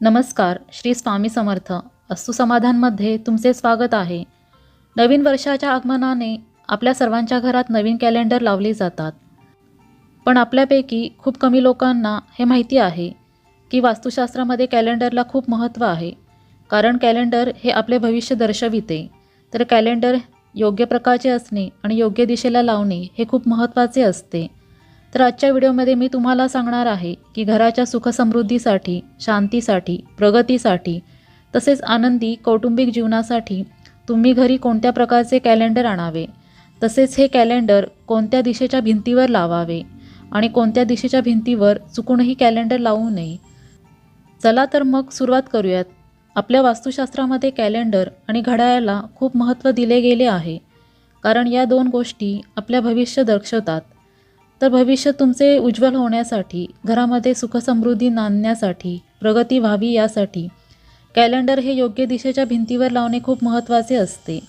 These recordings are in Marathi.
नमस्कार श्री स्वामी समर्थ. अस्तु समाधानमध्ये तुमचे स्वागत आहे. नवीन वर्षाच्या आगमनाने आपल्या सर्वांच्या घरात नवीन कॅलेंडर लावले जातात. पण आपल्यापैकी खूप कमी लोकांना हे माहिती आहे की वास्तुशास्त्रामध्ये कॅलेंडरला खूप महत्त्व आहे. कारण कॅलेंडर हे आपले भविष्य दर्शविते. तर कॅलेंडर योग्य प्रकारचे असणे आणि योग्य दिशेला लावणे हे खूप महत्त्वाचे असते. तर आजच्या व्हिडिओमध्ये मी तुम्हाला सांगणार आहे की घराच्या सुखसमृद्धीसाठी शांतीसाठी प्रगतीसाठी तसेच आनंदी कौटुंबिक जीवनासाठी तुम्ही घरी कोणत्या प्रकारचे कॅलेंडर आणावे? तसेच हे कॅलेंडर कोणत्या दिशेच्या भिंतीवर लावावे? आणि कोणत्या दिशेच्या भिंतीवर चुकूनही कॅलेंडर लावू नये? चला तर मग सुरुवात करूयात. आपल्या वास्तुशास्त्रामध्ये कॅलेंडर आणि घड्याळाला खूप महत्त्व दिले गेले आहे. कारण या दोन गोष्टी आपल्या भविष्य दर्शवतात. तर भविष्य तुमचे उज्ज्वल होण्यासाठी घरामध्ये सुखसमृद्धी नांदण्यासाठी प्रगती व्हावी यासाठी. कॅलेंडर हे योग्य दिशेच्या भिंतीवर लावणे खूप महत्त्वाचे असते.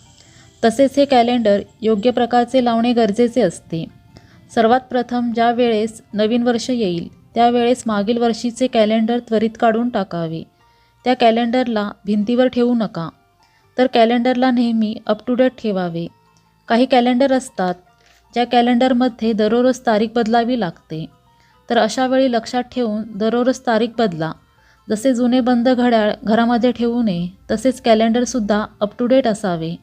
तसेच हे कॅलेंडर योग्य प्रकारचे लावणे गरजेचे असते. सर्वात प्रथम ज्या वेळेस नवीन वर्ष येईल त्यावेळेस मागील वर्षीचे कॅलेंडर त्वरित काढून टाकावे. त्या कॅलेंडरला भिंतीवर ठेवू नका. तर कॅलेंडरला नेहमी अप टू डेट ठेवावे. काही कॅलेंडर असतात ज्या कॅलेंडरमध्ये दररोज तारीख बदलावी लागते तर अशा वेळी लक्षात ठेवून दररोज तारीख बदला. जसे जुने बंद घड्याळ घरामध्ये ठेवू नये तसेच कॅलेंडरसुद्धा अप टू डेट असावे.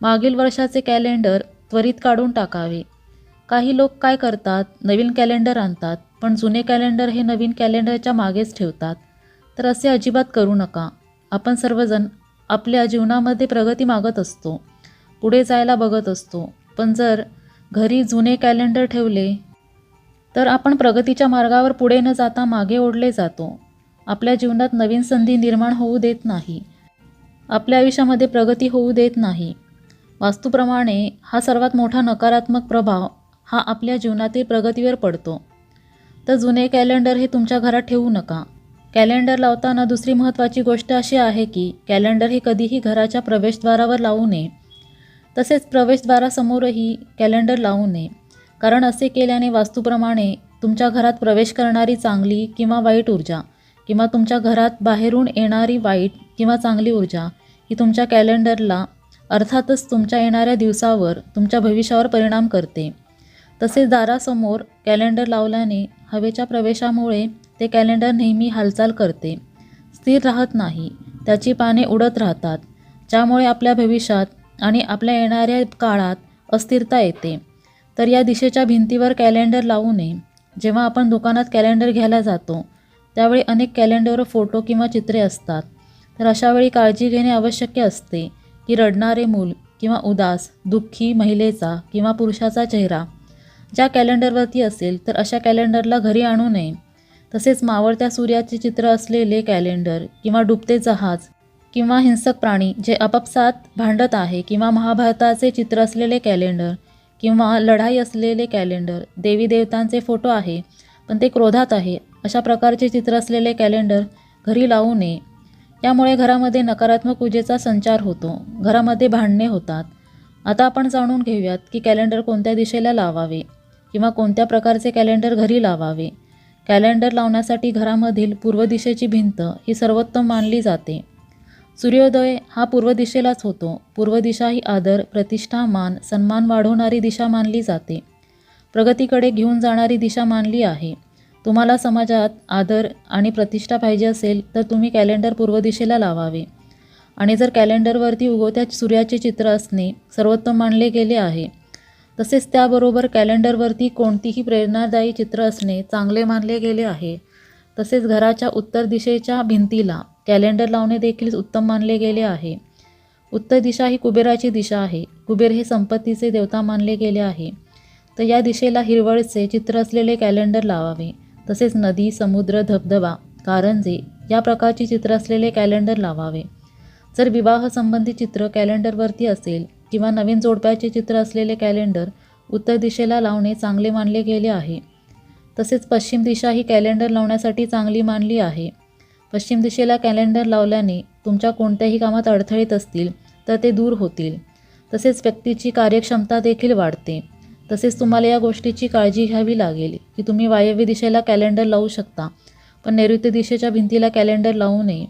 मागील वर्षाचे कॅलेंडर त्वरित काढून टाकावे. काही लोक काय करतात? नवीन कॅलेंडर आणतात पण जुने कॅलेंडर हे नवीन कॅलेंडरच्या मागेच ठेवतात. तर असे अजिबात करू नका. आपण सर्वजण आपल्या जीवनामध्ये प्रगती मागत असतो. पुढे जायला बघत असतो. पण जर घरी जुने कॅलेंडर ठेवले तर आपण प्रगतीच्या मार्गावर पुढे न जाता मागे ओढले जातो. आपल्या जीवनात नवीन संधी निर्माण होऊ देत नाही. आपल्या आयुष्यामध्ये प्रगती होऊ देत नाही. वास्तूप्रमाणे हा सर्वात मोठा नकारात्मक प्रभाव हा आपल्या जीवनातील प्रगतीवर पडतो. तर जुने कॅलेंडर हे तुमच्या घरात ठेवू नका. कॅलेंडर लावताना दुसरी महत्त्वाची गोष्ट अशी आहे की कॅलेंडर हे कधीही घराच्या प्रवेशद्वारावर लावू नये. तसेच प्रवेशद्वारासमोरही कॅलेंडर लावू नये. कारण असे केल्याने वास्तूप्रमाणे तुमच्या घरात प्रवेश करणारी चांगली किंवा वाईट ऊर्जा किंवा तुमच्या घरात बाहेरून येणारी वाईट किंवा चांगली ऊर्जा ही तुमच्या कॅलेंडरला अर्थातच तुमच्या येणाऱ्या दिवसावर तुमच्या भविष्यावर परिणाम करते. तसेच दारासमोर कॅलेंडर लावल्याने हवेच्या प्रवेशामुळे ते कॅलेंडर नेहमी हालचाल करते. स्थिर राहत नाही त्याची पाने उडत राहतात ज्यामुळे आपल्या भविष्यात आणि आपल्या येणाऱ्या काळात अस्थिरता येते. तर या दिशेच्या भिंतीवर कॅलेंडर लावू नये. जेव्हा आपण दुकानात कॅलेंडर घ्यायला जातो त्यावेळी अनेक कॅलेंडरवर फोटो किंवा चित्रे असतात. तर अशावेळी काळजी घेणे आवश्यक असते की रडणारे मूल किंवा उदास दुःखी महिलेचा किंवा पुरुषाचा चेहरा. ज्या कॅलेंडरवरती असेल तर अशा कॅलेंडरला घरी आणू नये. तसेच मावळत्या सूर्याचे चित्र असलेले कॅलेंडर किंवा डुबते जहाज किंवा हिंसक प्राणी जे आपापसात भांडत आहे किंवा महाभारताचे चित्र असलेले कॅलेंडर किंवा लढाई असलेले कॅलेंडर देवी देवतांचे फोटो आहे पण ते क्रोधात आहे. अशा प्रकारचे चित्र असलेले कॅलेंडर घरी लावू नये. यामुळे घरामध्ये नकारात्मक ऊर्जेचा संचार होतो. घरामध्ये भांडणे होतात. आता आपण जाणून घेऊयात की कॅलेंडर कोणत्या दिशेला लावावे किंवा कोणत्या प्रकारचे कॅलेंडर घरी लावावे. कॅलेंडर लावण्यासाठी घरामधील पूर्व दिशेची भिंत ही सर्वोत्तम मानली जाते. सूर्योदय हा पूर्व दिशेलाच होतो. पूर्व दिशा ही आदर प्रतिष्ठा मान सन्मान वाढवणारी दिशा मानली जाते. प्रगतीकडे घेऊन जाणारी दिशा मानली आहे. तुम्हाला समाजात आदर आणि प्रतिष्ठा पाहिजे असेल तर तुम्ही कॅलेंडर पूर्व दिशेला लावावे. आणि जर कॅलेंडरवरती उगवत्या सूर्याचे चित्र असणे सर्वोत्तम मानले गेले आहे तसेच त्याबरोबर कॅलेंडरवरती कोणतीही प्रेरणादायी चित्र असणे चांगले मानले गेले आहे तसेच घराच्या उत्तर दिशेच्या भिंतीला कॅलेंडर लावणे देखील उत्तम मानले गेले आहे. उत्तर दिशा ही कुबेराची दिशा आहे. कुबेर हे संपत्तीचे देवता मानले गेले आहे. तर या दिशेला हिरवळचे चित्र असलेले कॅलेंडर लावावे. तसेच नदी समुद्र धबधबा कारंजे या प्रकारची चित्र असलेले कॅलेंडर लावावे. जर विवाहसंबंधी चित्र कॅलेंडरवरती असेल किंवा नवीन जोडप्याचे चित्र असलेले कॅलेंडर उत्तर दिशेला लावणे चांगले मानले गेले आहे. तसेच पश्चिम दिशा ही कॅलेंडर लावण्यासाठी चांगली मानली आहे. पश्चिम दिशेला कॅलेंडर लावल्याने तुमच्या कोणत्याही कामात अडथळीत असतील तर ते दूर होतील. तसेच व्यक्तीची कार्यक्षमता देखील वाढते. तसेच तुम्हाला या गोष्टीची काळजी घ्यावी लागेल की तुम्ही वायव्य दिशेला कॅलेंडर लावू शकता पण नैऋत्य दिशेच्या भिंतीला कॅलेंडर लावू नये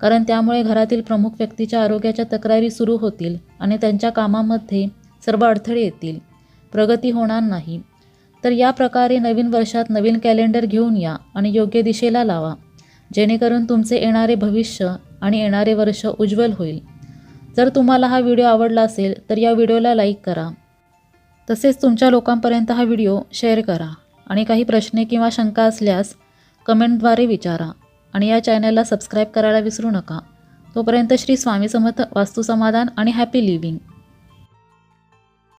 कारण त्यामुळे घरातील प्रमुख व्यक्तीच्या आरोग्याच्या तक्रारी सुरू होतील आणि त्यांच्या कामामध्ये सर्व अडथळे येतील. प्रगती होणार नाही. तर या प्रकारे नवीन वर्षात नवीन कॅलेंडर घेऊन या आणि योग्य दिशेला लावा. जेणेकरून तुमचे येणारे भविष्य आणि येणारे वर्ष उज्ज्वल होईल. जर तुम्हाला हा व्हिडिओ आवडला असेल तर या व्हिडिओला लाईक करा. तसेच तुमच्या लोकांपर्यंत हा व्हिडिओ शेअर करा आणि काही प्रश्न किंवा शंका असल्यास कमेंटद्वारे विचारा आणि या चॅनलला सबस्क्राईब करायला विसरू नका. तोपर्यंत श्री स्वामी समर्थ वास्तुसमाधान आणि हॅपी लिव्हिंग.